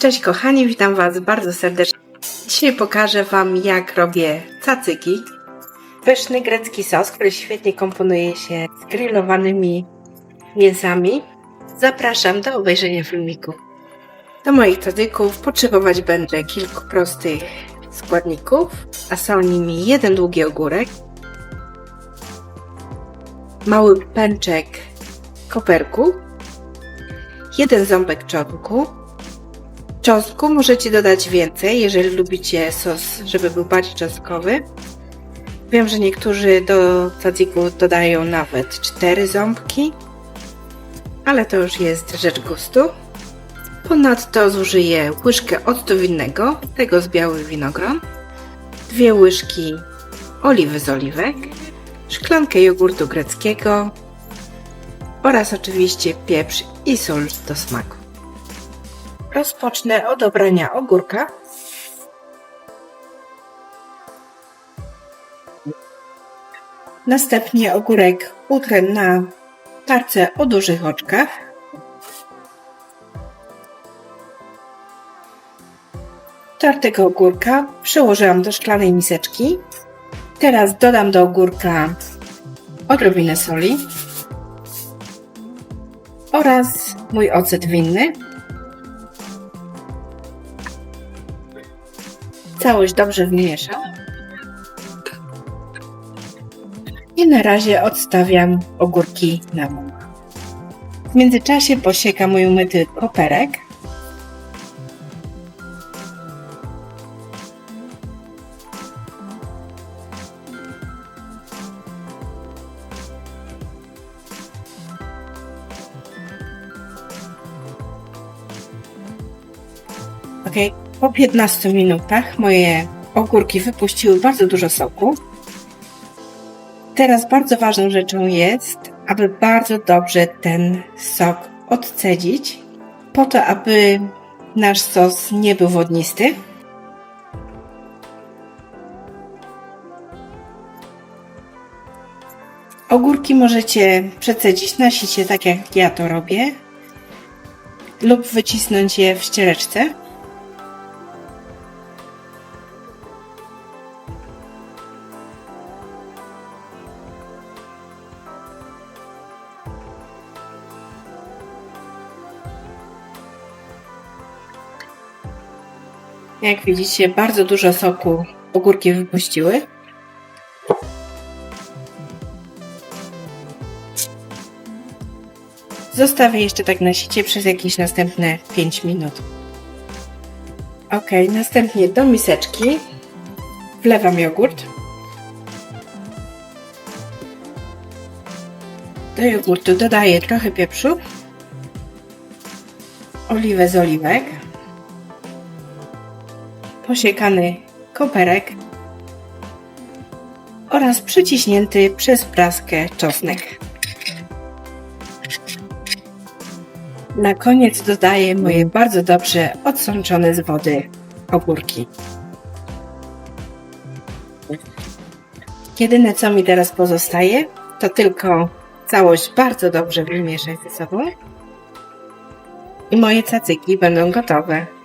Cześć kochani, witam Was bardzo serdecznie. Dzisiaj pokażę Wam jak robię cacyki. Pyszny grecki sos, który świetnie komponuje się z grillowanymi mięsami. Zapraszam do obejrzenia filmiku. Do moich cacyków potrzebować będę kilku prostych składników, a są nimi jeden długi ogórek, mały pęczek koperku, jeden ząbek czosnku. Czosnku możecie dodać więcej, jeżeli lubicie sos, żeby był bardziej czosnkowy. Wiem, że niektórzy do tzadziku dodają nawet cztery ząbki, ale to już jest rzecz gustu. Ponadto zużyję łyżkę octu winnego, tego z białych winogron, dwie łyżki oliwy z oliwek, szklankę jogurtu greckiego oraz oczywiście pieprz i sól do smaku. Rozpocznę od obrania ogórka. Następnie ogórek utrę na tarce o dużych oczkach. Tartego ogórka przełożyłam do szklanej miseczki. Teraz dodam do ogórka odrobinę soli oraz mój ocet winny. Całość dobrze wymieszam. I na razie odstawiam ogórki na bok. W międzyczasie posiekam mój umyty koperek. Ok, po 15 minutach moje ogórki wypuściły bardzo dużo soku. Teraz bardzo ważną rzeczą jest, aby bardzo dobrze ten sok odcedzić, po to, aby nasz sos nie był wodnisty. Ogórki możecie przecedzić na sicie, tak jak ja to robię, lub wycisnąć je w ściereczce. Jak widzicie, bardzo dużo soku ogórki wypuściły. Zostawię jeszcze tak na sicie przez jakieś następne 5 minut. Ok, następnie do miseczki wlewam jogurt. Do jogurtu dodaję trochę pieprzu, oliwę z oliwek, posiekany koperek oraz przyciśnięty przez praskę czosnek. Na koniec dodaję moje bardzo dobrze odsączone z wody ogórki. Jedyne co mi teraz pozostaje, to tylko całość bardzo dobrze wymieszać ze sobą i moje cacyki będą gotowe.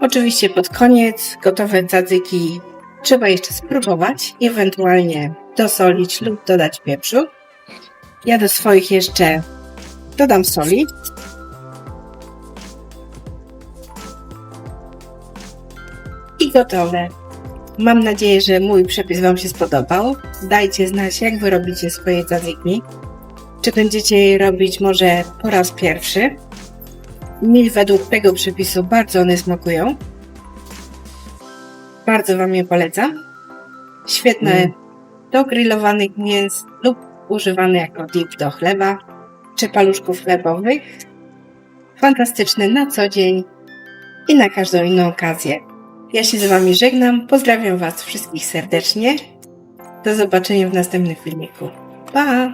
Oczywiście pod koniec gotowe cadzyki trzeba jeszcze spróbować, ewentualnie dosolić lub dodać pieprzu. Ja do swoich jeszcze dodam soli. I gotowe. Mam nadzieję, że mój przepis Wam się spodobał. Dajcie znać, jak Wy robicie swoje cadzyki. Czy będziecie je robić może po raz pierwszy? Mi według tego przepisu bardzo one smakują. Bardzo Wam je polecam. Świetne Mm. do grillowanych mięs lub używane jako dip do chleba czy paluszków chlebowych. Fantastyczne na co dzień i na każdą inną okazję. Ja się z Wami żegnam. Pozdrawiam Was wszystkich serdecznie. Do zobaczenia w następnym filmiku. Pa!